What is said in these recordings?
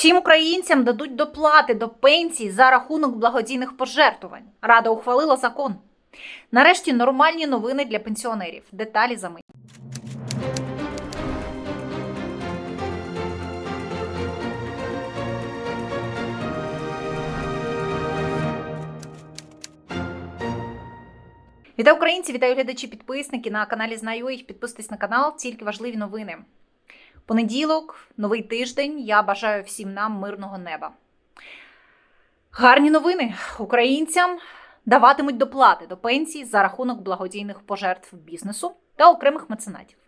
Всім українцям дадуть доплати до пенсій за рахунок благодійних пожертвувань. Рада ухвалила закон. Нарешті нормальні новини для пенсіонерів. Деталі за мить. Вітаю українці, вітаю глядачі, підписники на каналі Знаю їх. Підписуйтесь на канал, тільки важливі новини. Понеділок, новий тиждень. Я бажаю всім нам мирного неба. Гарні новини українцям даватимуть доплати до пенсій за рахунок благодійних пожертв бізнесу та окремих меценатів.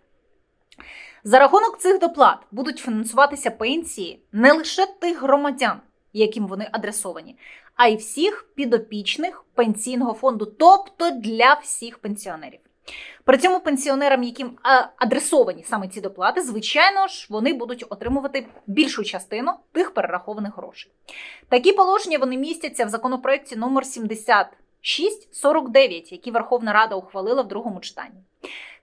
За рахунок цих доплат будуть фінансуватися пенсії не лише тих громадян, яким вони адресовані, а й всіх підопічних пенсійного фонду, тобто для всіх пенсіонерів. При цьому пенсіонерам, яким адресовані саме ці доплати, звичайно ж, вони будуть отримувати більшу частину тих перерахованих грошей. Такі положення вони містяться в законопроекті номер 7649, який Верховна Рада ухвалила в другому читанні.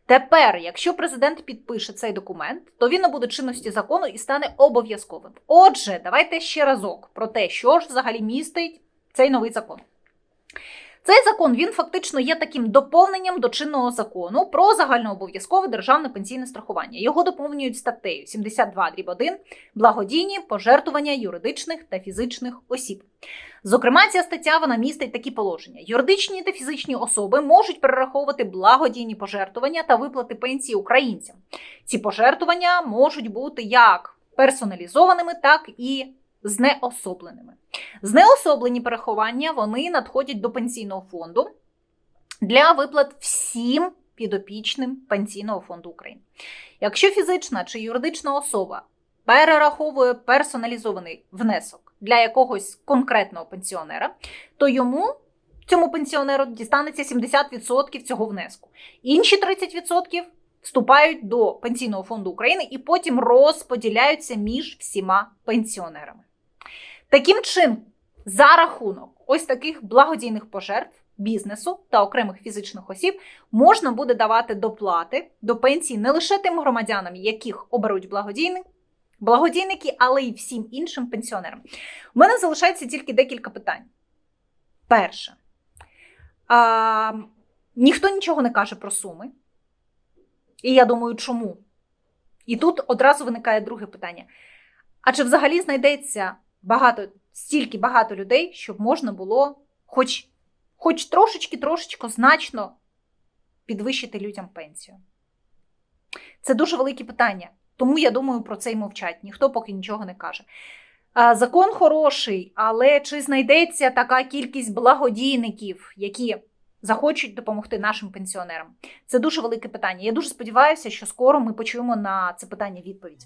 Тепер, якщо президент підпише цей документ, то він набуде чинності закону і стане обов'язковим. Отже, давайте ще разок про те, що ж взагалі містить цей новий закон. Цей закон він фактично є таким доповненням до чинного закону про загальнообов'язкове державне пенсійне страхування. Його доповнюють статтею 72 1 благодійні пожертвування юридичних та фізичних осіб. Зокрема, ця стаття вона містить такі положення: юридичні та фізичні особи можуть перераховувати благодійні пожертвування та виплати пенсії українцям. Ці пожертвування можуть бути як персоналізованими, так і знеособленими. Знеособлені переховання вони надходять до пенсійного фонду для виплат всім підопічним Пенсійного фонду України. Якщо фізична чи юридична особа перераховує персоналізований внесок для якогось конкретного пенсіонера, то йому цьому пенсіонеру дістанеться 70% цього внеску. Інші 30% вступають до Пенсійного фонду України і потім розподіляються між всіма пенсіонерами. Таким чином, за рахунок ось таких благодійних пожертв бізнесу та окремих фізичних осіб можна буде давати доплати до пенсії не лише тим громадянам, яких оберуть благодійник, благодійники, але й всім іншим пенсіонерам. У мене залишається тільки декілька питань. Перше, а, ніхто нічого не каже про суми. І я думаю, чому? І тут одразу виникає друге питання: а чи взагалі знайдеться багато, стільки багато людей, щоб можна було хоч, хоч трошечки, трошечки значно підвищити людям пенсію? Це дуже велике питання. Тому я думаю, про це й мовчать. Ніхто поки нічого не каже. Закон хороший, але чи знайдеться така кількість благодійників, які захочуть допомогти нашим пенсіонерам? Це дуже велике питання. Я дуже сподіваюся, що скоро ми почуємо на це питання відповідь.